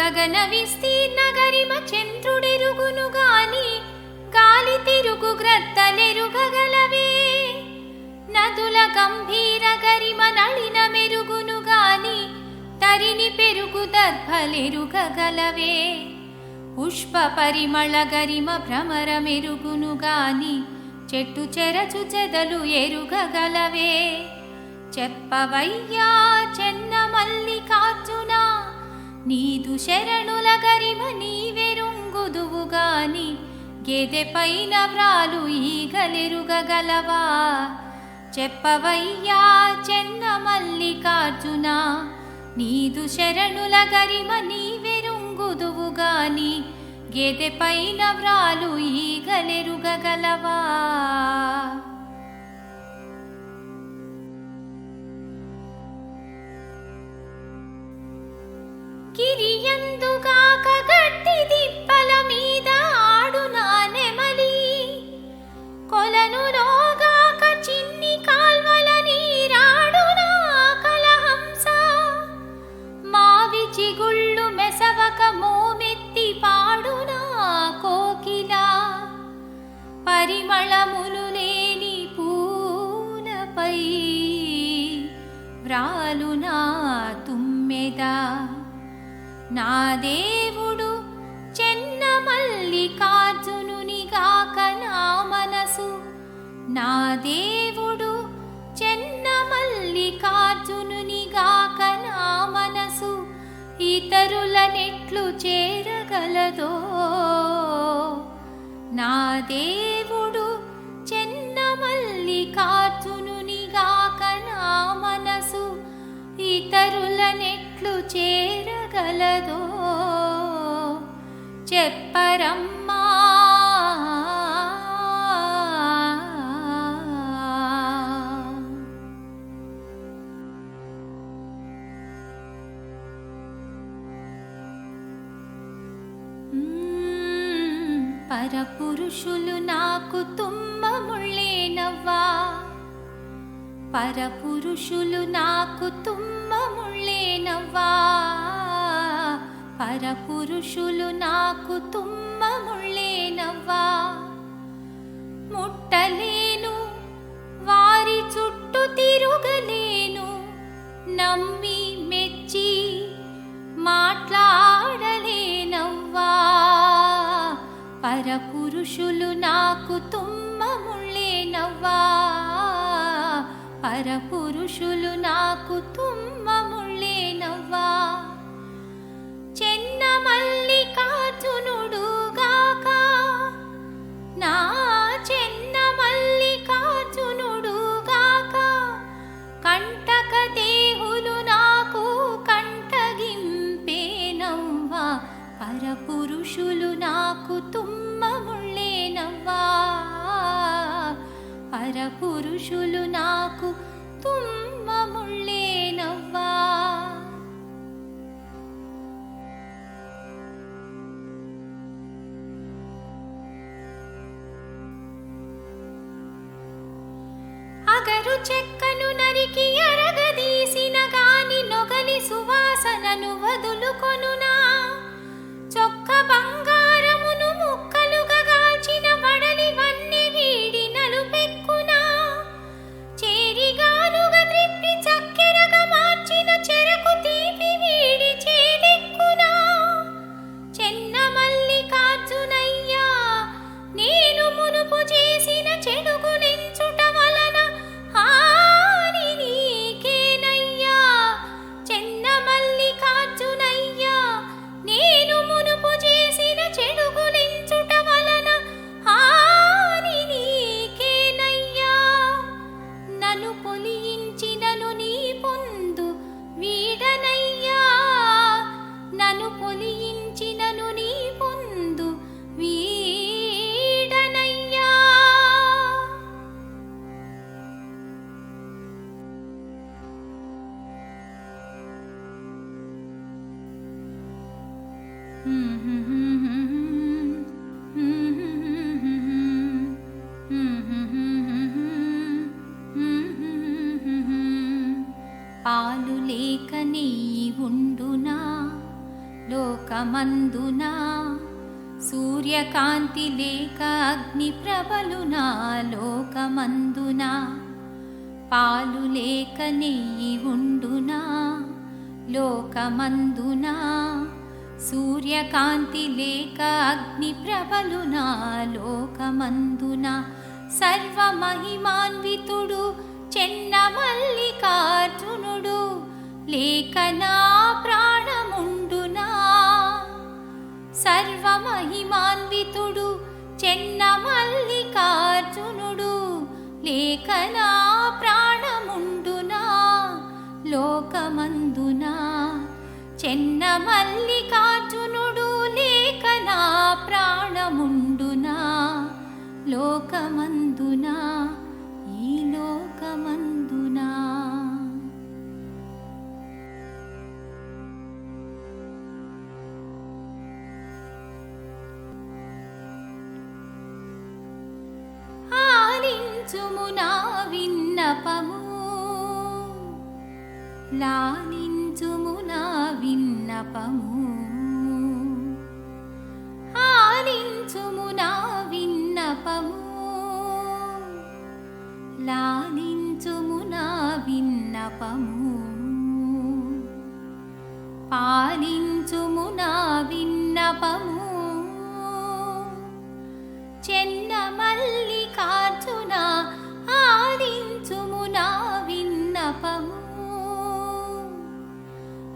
గగన విస్తీర్ణ గరిమ చంద్రుడెరుగును గాని గాలి తిరుగు గ్రద్దలెరుగగలవే. నదుల గంభీర గరిమ నళిన మెరుగును గాని తరిని పెరుగు దర్భలెరుగగలవే. పుష్ప పరిమళ గరిమ భ్రమర మెరుగును గాని చెట్టు చెరచు చెదలు ఎరుగగలవే. చెప్పవయ్యా చెన్న మల్లికా నీదు శరణుల గరిమ నీవెరుంగుదువు గాని గెదె పైన వ్రాలు ఈగలెరుగగలవా? చెప్పవయ్యా చెన్న మల్లికార్జున నీదు శరణుల గరిమ నీవెరుంగుదువు గాని గెదె పైన వ్రాలు ఈగలెరుగగలవా? గిరియందుగాక గట్టి దిప్పల మీద ఆడునా నెమలి. కొలను రోగాక చిన్ని కాల్వల నీరాడునా కలహంస. మావి చిగుళ్ళు మెసవక మోమెత్తి పాడునా కోకిల. పరిమళములు లేని పూలపై వ్రాలునా తుమ్మెదా. నా దేవుడు చెన్న మల్లికార్జునునిగాక నా మనసు. నా దేవుడు చెన్న మల్లికార్జునునిగాక నా మనసు. ఇతరుల నెట్లు చేరగలదో. నా దేవుడు కలదో చెప్పరమ్మా. పరపురుషులు నాకు తుమ్మ ముళ్ళేనవ్వా పరపురుషులు నాకు తుమ్మ ముళ్ళేనవ్వా పరపురుషులు నాకు తుమ్మముళ్ళేనవ్వా. ముట్టలేను వారి చుట్టూ తిరుగలేను. నమ్మి మెచ్చి మాట్లాడలేనవ్వా. పరపురుషులు నాకు తుమ్మముళ్ళేనవ్వా. పరపురుషులు నాకు తుమ్మముళ్ళేనవ్వా. ముళ్ళేనవ్వా మల్లికార్జునుడు పాలు లేక నెయ్యి ఉండునా? లోక సూర్యకాంతి లేక అగ్ని ప్రభలునా లోకమందునా? పాలు లేక నెయ్యి ఉండునా? లోకమందునా? సూర్యకాంతి లేక అగ్ని ప్రభలునా లోకమందునా? సర్వమహిమాన్వితుడు చెన్న మల్లికార్జునుడు లేక నా ప్రాణముండునా? సర్వమహిమాన్వితుడు చెన్న మల్లికార్జునుడు లేక నా ప్రాణముండునా? లోకమందునా? చెన్న మల్లి ఆలించుము నా విన్నపము. లాలించుము నా విన్నపము. ఆలించుము నా విన్నపము. లాలించుము నా విన్నపము. పాలించుము నా విన్నపము. చెన్న మల్లికార్జున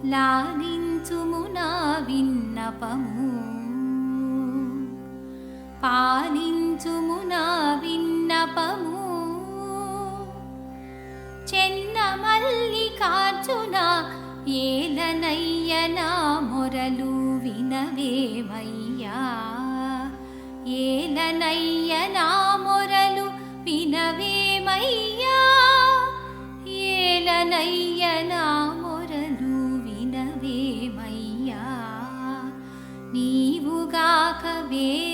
లాలించుము నా విన్నపము. పాలించుము నా విన్నపము. చెన్న మల్లికార్జున ఏలనయ్య నా మొరలు వినవేమయ్యా. ఏలనయ్య నా మొరలు వినవేమయ్యా. ఏలనయ్య నా David.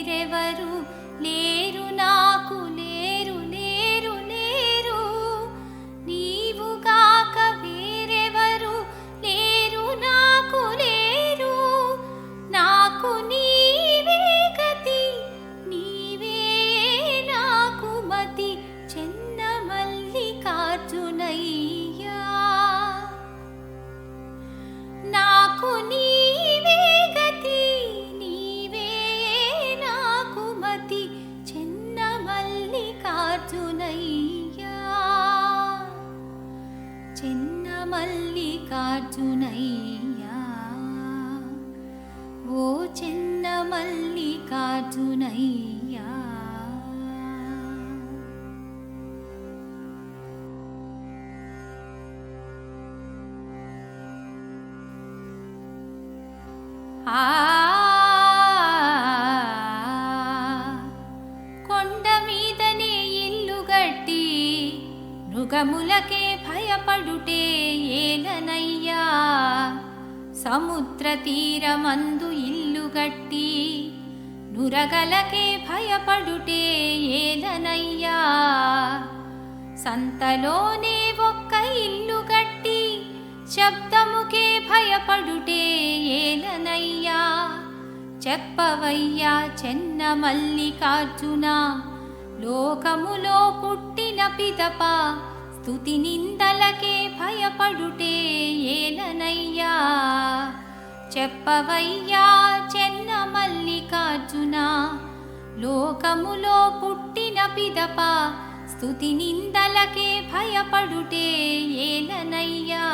మల్లికార్జునయ్యా ఓ చెన్న మల్లికార్జునయ్యా ఆ కొండ మీదనే ఇల్లు గట్టి మృగములకే భయపడుటే ఏలన సముద్ర తీరమందు ఇల్లు గట్టి నురగలకే భయపడుటే ఏదనయ్యా? సంతలోనే ఒక్క ఇల్లు గట్టి శబ్దముకే భయపడుటే ఏలనయ్యా చెప్పవయ్యా చెన్న మల్లికార్జున లోకములో పుట్టిన పిదప స్తుతి నిందలకే భయపడుటే ఏలనయ్యా. చెప్పవయ్యా చెన్న మల్లికార్జున లోకములో పుట్టిన పిదప స్థుతి నిందలకే భయపడుటే ఏలనయ్యా.